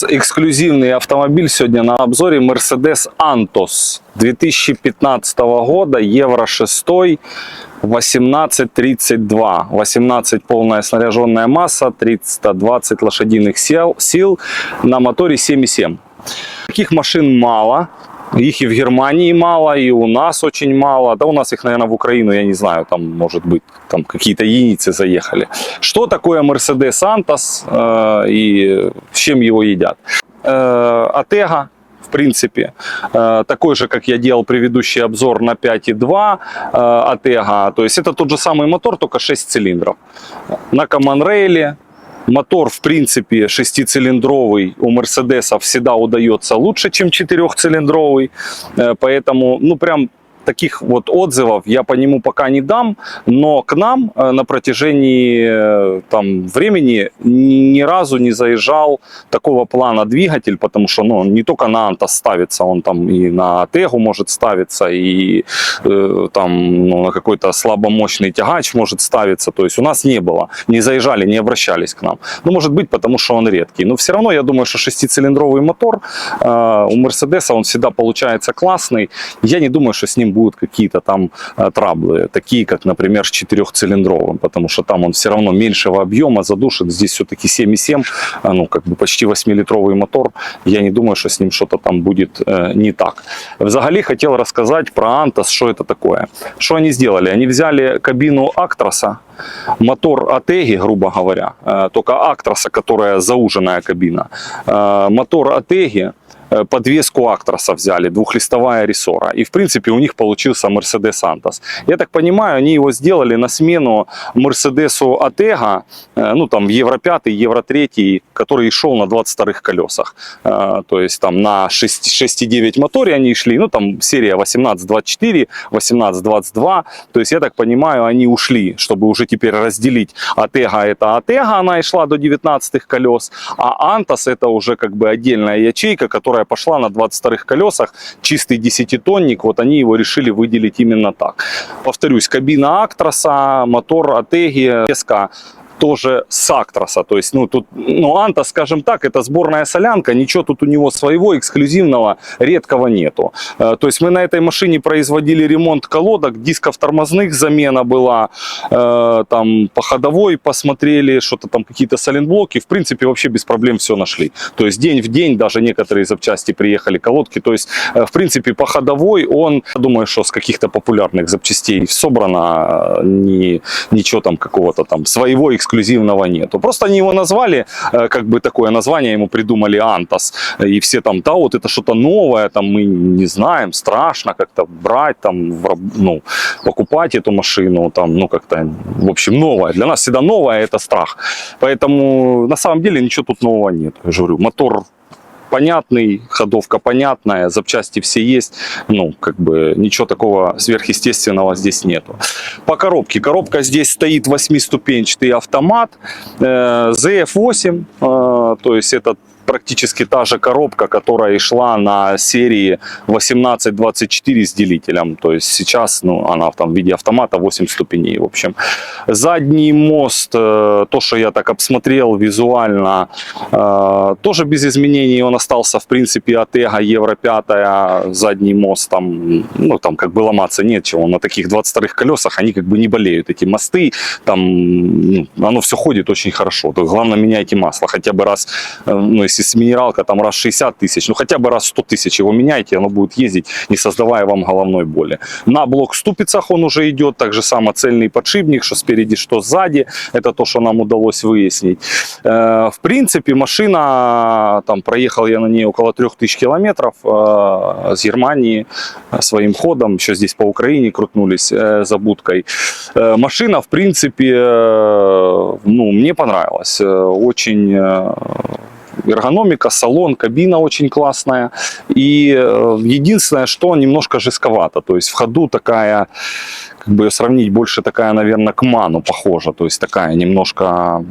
нас эксклюзивный автомобиль сегодня на обзоре Mercedes Antos 2015 года, Евро 6, 1832. 18 полная снаряженная масса, 320 лошадиных сил, сил на моторе 7,7. Таких машин мало. Их и в Германии мало, и у нас очень мало. Да у нас их, наверное, в Украину, я не знаю, там, может быть, там какие-то единицы заехали. Что такое Mercedes Antos э, и с чем его едят? Э, Атега, в принципе, э, такой же, как я делал предыдущий обзор на 5.2 э, Атега. То есть это тот же самый мотор, только 6 цилиндров. На Common Rail, Мотор, в принципе, шестицилиндровый у Мерседеса всегда удается лучше, чем четырехцилиндровый. Э, Поэтому, ну, прям таких вот отзывов я по нему пока не дам, но к нам э, на протяжении э, там, времени ни, разу не заезжал такого плана двигатель, потому что ну, он не только на Антос ставится, он там и на Тегу может ставиться, и э, там ну, на какой-то слабомощный тягач может ставиться. То есть у нас не было, не заезжали, не обращались к нам. Ну, может быть, потому что он редкий. Но все равно я думаю, что шестицилиндровый мотор э, у Мерседеса он всегда получается классный. Я не думаю, что с ним будут какие-то там э, траблы, такие как, например, с четырехцилиндровым, потому что там он все равно меньшего объема задушит. Здесь все-таки 7,7, э, ну, как бы почти 8-литровый мотор. Я не думаю, что с ним что-то там будет э, не так. Взагалі хотел рассказать про Антос, что это такое. Что они сделали? Они взяли кабину Актроса, мотор Атеги, грубо говоря, э, только Актроса, которая зауженная кабина, э, мотор Атеги, э, подвеску Актроса взяли, двухлистовая рессора. И, в принципе, у них получился Mercedes Antos. Я так понимаю, они его сделали на смену Мерседесу Атега, ну, там, Евро 5, Евро 3, который шел на 22-х колесах. То есть, там, на 6 6,9 моторе они шли, ну, там, серия 1824, 1822. То есть, я так понимаю, они ушли, чтобы уже теперь разделить. Атега это Атега, она и шла до 19 колес, а Антос это уже как бы отдельная ячейка, которая пошла на 22 колесах, чистый десятитонник, вот они его решили выделить именно так. Повторюсь, кабина Актроса, мотор Атеги, песка тоже с Актроса. То есть, ну, тут, ну, Анта, скажем так, это сборная солянка, ничего тут у него своего эксклюзивного редкого нету. Э, То есть, мы на этой машине производили ремонт колодок, дисков тормозных замена была, э, там, по ходовой посмотрели, что-то там, какие-то сайлентблоки, в принципе, вообще без проблем все нашли. То есть, день в день даже некоторые запчасти приехали, колодки. То есть, э, в принципе, по ходовой он, думаю, что с каких-то популярных запчастей собрано, э, ни, ничего там какого-то там своего эксклюзивного нету. Просто они его назвали, э, как бы такое название ему придумали Антос. И все там, да, вот это что-то новое, там мы не знаем, страшно как-то брать, там, в ну, покупать эту машину, там, ну, как-то, в общем, новое. Для нас всегда новое это страх. Поэтому на самом деле ничего тут нового нет. Я же говорю, мотор понятный, ходовка понятная, запчасти все есть. Ну, как бы ничего такого сверхъестественного здесь нету. По коробке. Коробка здесь стоит восьмиступенчатый автомат э, ZF8, э, то есть это практически та же коробка, которая и шла на серии 1824 с делителем. То есть сейчас ну, она там в виде автомата 8 ступеней. В общем, задний мост, э, то, что я так обсмотрел визуально, э, тоже без изменений. Он остался, в принципе, от Эго Евро 5, задний мост там, ну, там как бы ломаться нечего. На таких 22 колесах они как бы не болеют, эти мосты. Там, ну, оно все ходит очень хорошо. То главное, меняйте масло хотя бы раз, э, ну, если с минералка там раз 60 тысяч, ну хотя бы раз 100 тысяч его меняйте, оно будет ездить, не создавая вам головной боли. На блок ступицах он уже идет, так же само цельный подшипник, что спереди, что сзади, это то, что нам удалось выяснить. Э, В принципе, машина, там проехал я на ней около 3000 километров э, с Германии своим ходом, еще здесь по Украине крутнулись э, за будкой. Машина, в принципе, ну, мне понравилась. Очень эргономика, салон, кабина очень классная. И э, единственное, что немножко жестковато. То есть в ходу такая как бы ее сравнить больше такая, наверное, к Ману похожа, то есть такая немножко,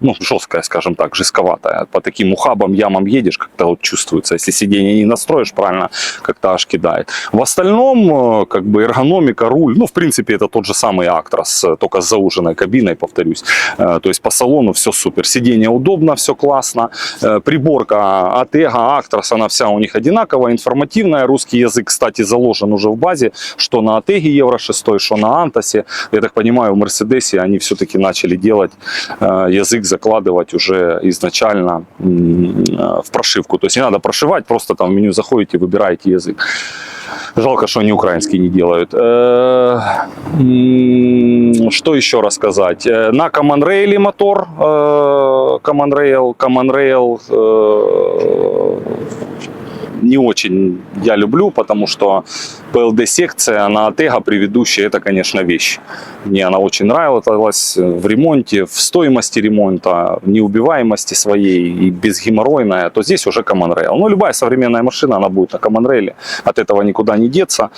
ну, жесткая, скажем так, жестковатая. По таким ухабам, ямам едешь, как-то вот чувствуется, если сиденье не настроишь правильно, как-то аж кидает. В остальном, э, как бы эргономика, руль, ну, в принципе, это тот же самый Актрос, э, только с зауженной кабиной, повторюсь. Э, То есть по салону все супер. Сиденье удобно, все классно. Приборка Эго, Актрос, она вся у них одинаковая, информативная. Русский язык, кстати, заложен уже в базе, что на Атеге Евро 6, что на Антосе. Я так понимаю, в Мерседесе они все-таки начали делать э, язык, закладывать уже изначально э, в прошивку. То есть не надо прошивать, просто там в меню заходите, выбираете язык. Жалко, что они украинский не делают. Э, Что еще рассказать? На Common Rail мотор. Common Rail, Common Rail не очень я люблю, потому что PLD-секция на Атега предыдущая, это, конечно, вещь. Мне она очень нравилась в ремонте, в стоимости ремонта, в неубиваемости своей и безгеморройная, то здесь уже Common Rail. Ну, любая современная машина, она будет на Common Rail, от этого никуда не деться,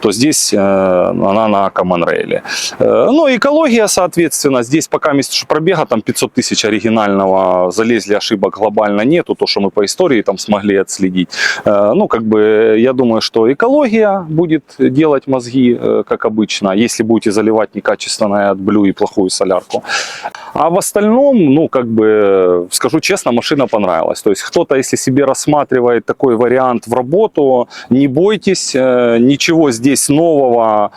то здесь э, она на Common Rail. Э, ну, экология, соответственно, здесь пока месяц пробега, там 500 тысяч оригинального, залезли, ошибок глобально нету, то, что мы по истории там смогли отследить. Э, ну, как бы, я думаю, что экология будет делать мозги, э, как обычно, если будете заливать некачественное от Blue и плохую солярку. А в остальном, ну, как бы, скажу честно, машина понравилась. То есть кто-то, если себе рассматривает такой вариант в работу, не бойтесь, э, ничего здесь нового,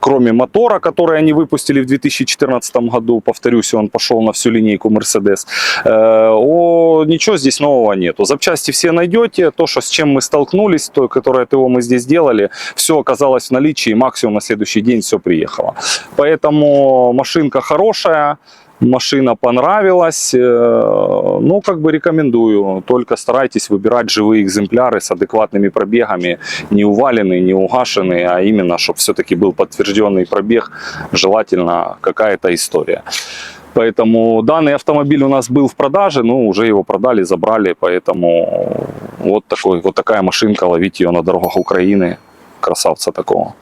кроме мотора, который они выпустили в 2014 году, повторюсь, он пошел на всю линейку Mercedes, о, ничего здесь нового нету. Запчасти все найдете, то, что, с чем мы столкнулись, то, которое ТО мы здесь делали, все оказалось в наличии, максимум на следующий день все приехало. Поэтому машинка хорошая, машина понравилась, э, ну, как бы рекомендую. Только старайтесь выбирать живые экземпляры с адекватными пробегами, не уваленные, не угашенные, а именно, чтобы все-таки был подтвержденный пробег, желательно какая-то история. Поэтому данный автомобиль у нас был в продаже, ну, уже его продали, забрали, поэтому вот, такой, вот такая машинка, ловить ее на дорогах Украины, красавца такого.